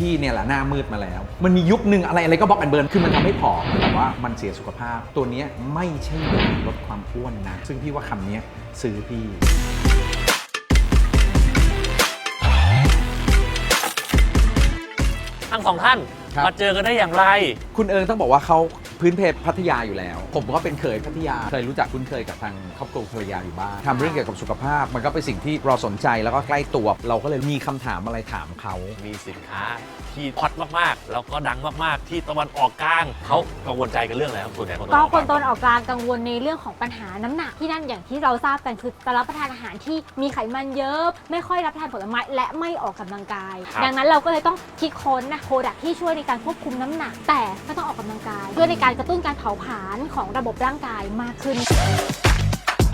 พี่เนี่ยแหละหน้ามืดมาแล้ว มันมียุคหนึ่งอะไรอะไรก็บล็อกแอนเบิร์นคือมันทำให้ผอมแต่ว่ามันเสียสุขภาพ ตัวเนี้ยไม่ใช่ยาลดความอ้วนนะ ซึ่งพี่ว่าคำเนี้ยซื้อพี่ ทั้งสองท่านครับ มาเจอกันได้อย่างไร คุณเอิงต้องบอกว่าเขาพื้นเพพัทยาอยู่แล้ว ผมก็เป็นเคยพัทยา เคยรู้จักคุ้นเคยกับทางครอบครัวภรรยาอยู่บ้างทำเรื่องเกี่ยวกับสุขภาพ มันก็เป็นสิ่งที่เราสนใจแล้วก็ใกล้ตัว เราก็เลยมีคำถามอะไรถามเขา มีสินค้าที่ฮอตมากๆ แล้วก็ดังมากๆ ที่ตะวันออกกลางเขากังวลใจกันเรื่องอะไรครับส่วนใหญ่คนตะก็วันออกคนกตลางนออกกลางกังวลในเรื่องของปัญหาน้ำหนักที่นั่นอย่างที่เราทราบกันคือจะรับประทานอาหารที่มีไขมันเยอะ ไม่ค่อยรับประทานผลไม้และไม่ออกกำลังกายดังนั้นเราก็เลยต้องคิดค้นนะโปรดักที่ช่วยในการควบคุมน้ำหนัก แต่ก็ต้องออกกำลังกายช่วยในการกระตุ้นการเผาผลาญของระบบร่างกายมากขึ้น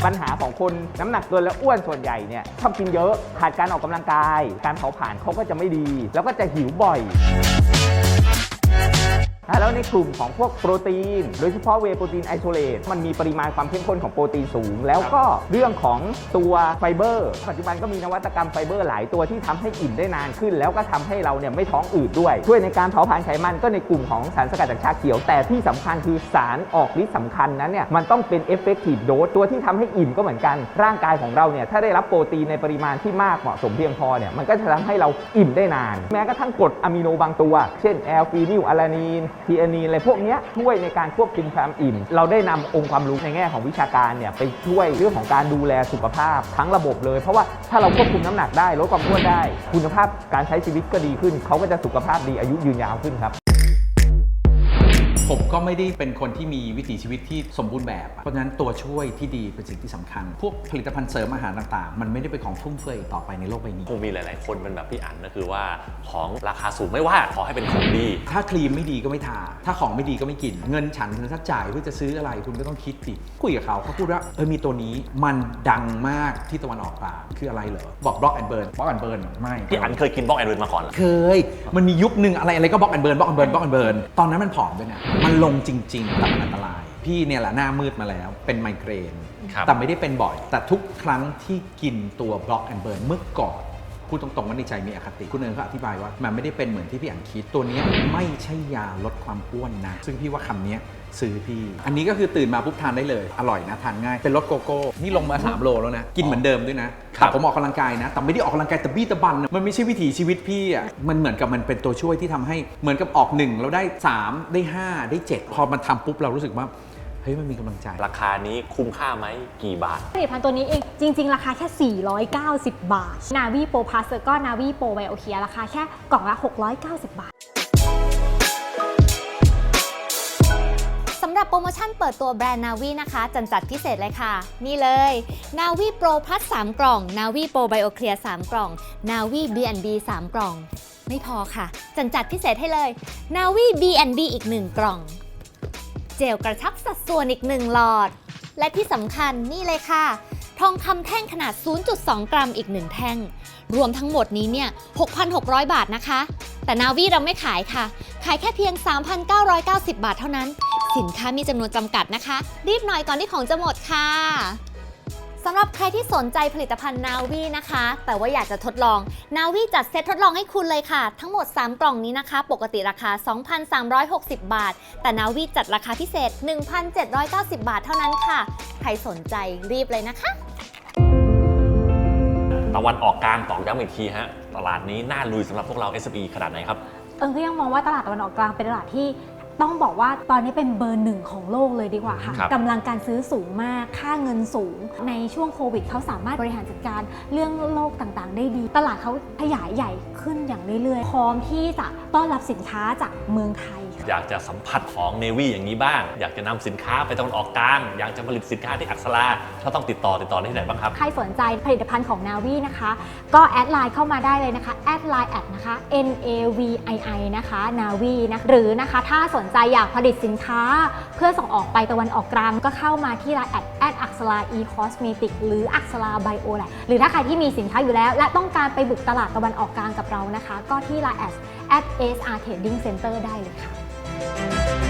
ปัญหาของคนน้ำหนักเกินและอ้วนส่วนใหญ่เนี่ยชอบกินเยอะขาดการออกกำลังกาย การเผาผลาญเขาก็จะไม่ดี แล้วก็จะหิวบ่อย แล้วในกลุ่มของพวกโปรตีน โดยเฉพาะเวโปรตีนไอโซเลตมันมีปริมาณความเข้มข้นของโปรตีนสูง แล้วก็เรื่องของตัวไฟเบอร์ ปัจจุบันก็มีนวัตกรรมไฟเบอร์หลายตัวที่ทำให้อิ่มได้นานขึ้น แล้วก็ทำให้เราเนี่ยไม่ท้องอืดด้วย ช่วยในการเผาผลาญไขมันก็ในกลุ่มของสารสกัดจากชาเขียว แต่ที่สำคัญคือสารออกฤทธิ์สำคัญนั้นเนี่ยมันต้องเป็น effective dose ตัวที่ทำให้อิ่มก็เหมือนกัน ร่างกายของเราเนี่ยถ้าได้รับโปรตีนในปริมาณที่มากเหมาะสมเพียงพอเนี่ยมันก็จะทำให้เราอิ่มได้นาน แม้กระทั่งกรดอะมิโนบางตัว เช่นแอลฟีนิลอะลานีนทีอานีอะไรพวกนี้ช่วยในการควบคุมความอิ่ม เราได้นำองค์ความรู้ในแง่ของวิชาการเนี่ยไปช่วยเรื่องของการดูแลสุขภาพทั้งระบบเลย เพราะว่าถ้าเราควบคุมน้ำหนักได้ลดความอ้วนได้ คุณภาพการใช้ชีวิตก็ดีขึ้น เขาก็จะสุขภาพดีอายุยืนยาวขึ้นครับ ผมก็ไม่ได้เป็นคนที่มีวิถีชีวิตที่สมบูรณ์แบบอะเพราะฉะนั้นตัวช่วยที่ดีเป็นสิ่งที่สำคัญ พวกผลิตภัณฑ์เสริมอาหารต่างๆ มันไม่ได้เป็นของฟุ่มเฟือยอีกต่อไปในโลกใบนี้ คงมีหลาย ๆ คนเป็นแบบพี่อันก็คือว่าของราคาสูงไม่ว่าขอให้เป็นของดี ถ้าครีมไม่ดีก็ไม่ทา ถ้าของไม่ดีก็ไม่กิน เงินฉันถ้าจ่ายเพื่อจะซื้ออะไรคุณก็ต้องคิดดิคุยกับเขาเขาพูดว่าเออมีตัวนี้มันดังมากที่ตะวันออกกลางคืออะไรเหรอบอกบล็อกแอนเบิร์นบล็อกแอนเบิร์นไม่ พี่อันเคยกินบล็อกแอนด์เวนมาก่อนเหรอ เคย มันมียุคหนึ่งอะไรอะไรก็บล็อกแอนเบิร์นบล็อกแอนเบิร์นบล็อกแอนเบิร์นตอนนั้นมันผอมด้วยนะมันลงจริงๆแต่มันอันตราย พี่เนี่ยแหละหน้ามืดมาแล้ว เป็นไมเกรน ครับ แต่ไม่ได้เป็นบ่อย แต่ทุกครั้งที่กินตัวบล็อกแอนเบิร์นเมื่อก่อน พูดตรงๆว่าในใจมีอคติ คุณเอิญเขาอธิบายว่า มันไม่ได้เป็นเหมือนที่พี่อันคิด ตัวเนี้ยไม่ใช่ยาลดความอ้วนนะ ซึ่งพี่ว่าคำเนี้ย ซื้อพี่ อันนี้ก็คือตื่นมาปุ๊บทานได้เลย อร่อยนะทานง่าย เป็นรสโกโก้ นี่ลงมา 3 โลแล้วนะ กินเหมือนเดิมด้วยนะครัแต่บผมออกกำลังกายนะ แต่ไม่ได้ออกกำลังกายแต่บี้ตะบันนะมันไม่ใช่วิถีชีวิตพี่อะ มันเหมือนกับมันเป็นตัวช่วยที่ทำให้เหมือนกับออกหนึ่งแล้วได้ 3 ได้ 5 ได้ 7 พอมันทำปุ๊บเรารู้สึกว่าเฮ้ยมันมีกำลังใจ ราคานี้คุ้มค่าไหมกี่บาทผลิตภัณฑ์ตัวนี้เองจริง ๆ ราคาแค่ 490 บาท นาวีโปรพาสก็นาวีโปรไบโอเคียราคาแค่กล่องละ 690 บาท หรับโปรโมชั่นเปิดตัวแบรนด์นาวีนะคะ จันจัดพิเศษเลยค่ะ นี่เลยนาวีโปรพัท3กล่องนาวีโปรไบโอเคลียร์3กล่องนาวี B&B 3 กล่อง ไม่พอค่ะ จันจัดพิเศษให้เลยนาวี B&B อีก 1 กล่อง เจลกระชับสัดส่วนอีก 1 หลอด และที่สำคัญนี่เลยค่ะทองคำแท่งขนาด 0.2 กรัมอีก 1 แท่ง รวมทั้งหมดนี้เนี่ย 6,600 บาทนะคะ แต่นาวีเราไม่ขายค่ะ ขายแค่เพียง 3,990 บาทเท่านั้น สินค้ามีจำนวนจำกัดนะคะ รีบหน่อยก่อนที่ของจะหมดค่ะสำหรับใครที่สนใจผลิตภัณฑ์นาวีนะคะ แต่ว่าอยากจะทดลองนาวีจัดเซตทดลองให้คุณเลยค่ะ ทั้งหมด 3 กล่องนี้นะคะ ปกติราคา 2,360 บาท แต่นาวีจัดราคาพิเศษ 1,790 บาทเท่านั้นค่ะ ใครสนใจรีบเลยนะคะตะวันออกกลางตอกย้ำอีกทีฮะ ตลาดนี้น่าลุยสำหรับพวกเรา SME ขนาดไหนครับ เอิงก็ยังมองว่าตลาดตะวันออกกลางเป็นตลาดที่ ต้องบอกว่าตอนนี้เป็นเบอร์หนึ่งของโลกเลยดีกว่าค่ะครับ กำลังการซื้อสูงมาก ค่าเงินสูง ในช่วงโควิดเขาสามารถบริหารจัดการเรื่องโรคต่างๆ ได้ดี ตลาดเขาขยายใหญ่ขึ้นอย่างเรื่อยๆ พร้อมที่จะต้อนรับสินค้าจากเมืองไทยค่ะ อยากจะสัมผัสของเนวี่อย่างนี้บ้าง อยากจะนำสินค้าไปตะวันออกกลาง อยากจะผลิตสินค้าที่อักษราถ้าต้องติดต่อติดต่อได้ที่ไหนบ้างครับ ใครสนใจผลิตภัณฑ์ของ Navi นะคะ ก็แอดไลน์เข้ามาได้เลยนะคะแอดไลน์แอดนะคะ N A V I I นะคะ Navi นะหรือนะคะถ้าสนใจอยากผลิตสินค้า เพื่อส่งออกไปตะวันออกกลางก็เข้ามาที่ไลน์แอดแอดอักษรา e cosmetic หรืออักษรา bio lab หรือถ้าใครที่มีสินค้าอยู่แล้ว และต้องการไปบุกตลาดตะวันออกกลางกับเรานะคะ ก็ที่ไลน์แอด at SR Trading Center ได้เลยค่ะ Thank you.